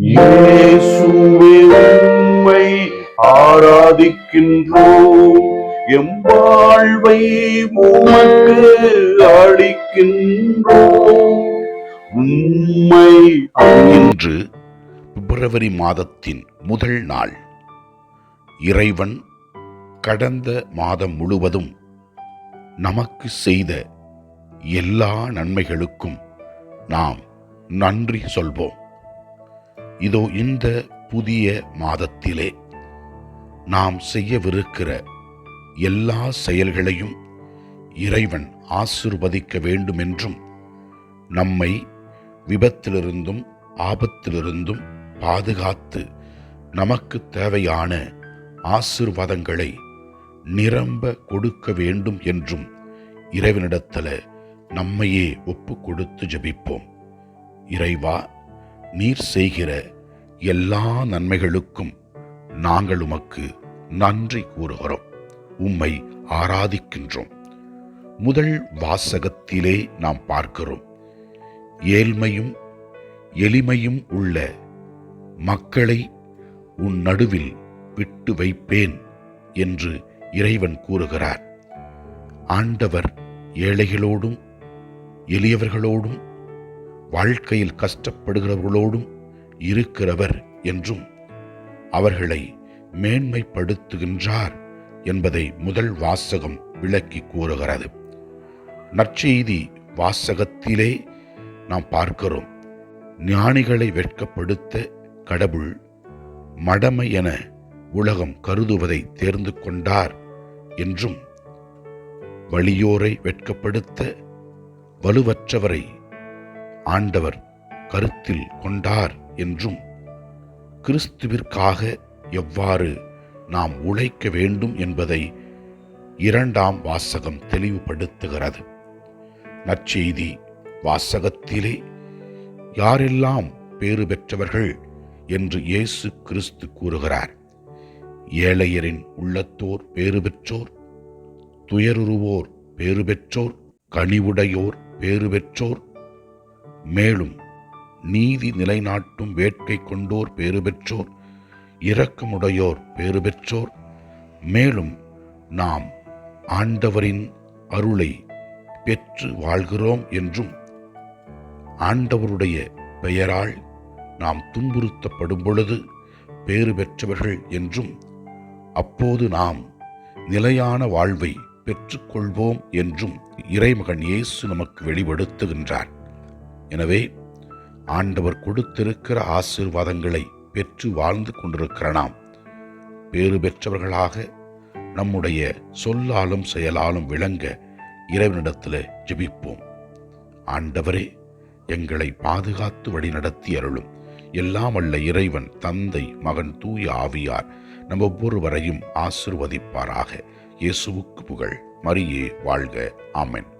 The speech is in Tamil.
இயேசுவே உம்மை ஆராதிக்கின்றோம். எம் வாழ்வை உமக்கு அளிக்கின்றோம். உம்மை இன்று பிப்ரவரி மாதத்தின் முதல் நாள். இறைவன் கடந்த மாதம் முழுவதும் நமக்கு செய்த எல்லா நன்மைகளுக்கும் நாம் நன்றி சொல்வோம். இதோ இந்த புதிய மாதத்திலே நாம் செய்யவிருக்கிற எல்லா செயல்களையும் இறைவன் ஆசிர்வதிக்க வேண்டுமென்றும் நம்மை விபத்திலிருந்தும் ஆபத்திலிருந்தும் பாதுகாத்து நமக்கு தேவையான ஆசிர்வாதங்களை நிரம்ப கொடுக்க வேண்டும் என்றும் இறைவனிடத்தில் நம்மையே ஒப்பு கொடுத்து ஜபிப்போம். இறைவா நீர் செய்கிற எல்லா நன்மைகளுக்கும் நாங்கள் உமக்கு நன்றி கூறுகிறோம். உம்மை ஆராதிக்கின்றோம். முதல் வாசகத்திலே நாம் பார்க்கிறோம். ஏழ்மையும் எளிமையும் உள்ள மக்களை உன் நடுவில் விட்டு வைப்பேன் என்று இறைவன் கூறுகிறார். ஆண்டவர் ஏழைகளோடும் எளியவர்களோடும் வாழ்க்கையில் கஷ்டப்படுகிறவர்களோடும் இருக்கிறவர் என்றும் அவர்களை மேன்மைப்படுத்துகின்றார் என்பதை முதல் வாசகம் விளக்கி கூறுகிறது. நற்செய்தி வாசகத்திலே நாம் பார்க்கிறோம். ஞானிகளை வெட்கப்படுத்த கடவுள் மடமை என உலகம் கருதுவதை தேர்ந்து கொண்டார் என்றும் வலியோரை வெட்கப்படுத்த வலுவற்றவரை ஆண்டவர் கருத்தில் கொண்டார் என்றும் கிறிஸ்துவிற்காக எவ்வாறு நாம் உழைக்க வேண்டும் என்பதை இரண்டாம் வாசகம் தெளிவுபடுத்துகிறது. நற்செய்தி வாசகத்திலே யாரெல்லாம் பேறு பெற்றவர்கள்? என்று இயேசு கிறிஸ்து கூறுகிறார். ஏழையரின் உள்ளத்தோர் பேறு பெற்றோர் துயருருவோர் பேறு பெற்றோர் கனிவுடையோர் பேறு பெற்றோர் மேலும் நீதி நிலைநாட்டும் வேட்கை கொண்டோர் பேறு பெற்றோர் இரக்கமுடையோர் பேறு பெற்றோர். மேலும் நாம் ஆண்டவரின் அருளை பெற்று வாழ்கிறோம் என்றும் ஆண்டவருடைய பெயரால் நாம் துன்புறுத்தப்படும் பொழுது பேறு பெற்றவர்கள் என்றும் அப்போது நாம் நிலையான வாழ்வை பெற்றுக்கொள்வோம் என்றும் இறைமகன் இயேசு நமக்கு வெளிப்படுத்துகின்றார். எனவே ஆண்டவர் கொடுத்திருக்கிற ஆசீர்வாதங்களை பெற்று வாழ்ந்து கொண்டிருக்கிற நாம் பேறு பெற்றவர்களாக நம்முடைய சொல்லாலும் செயலாலும் விளங்க இறைவனிடத்தில் ஜெபிப்போம். ஆண்டவரே எங்களை பாதுகாத்து வழிநடத்தி அருளும். எல்லாம் அல்ல இறைவன் தந்தை மகன் தூய ஆவியார் நம் ஒவ்வொருவரையும் ஆசிர்வதிப்பாராக. இயேசுவுக்கு புகழ். மரியே வாழ்க. ஆமென்.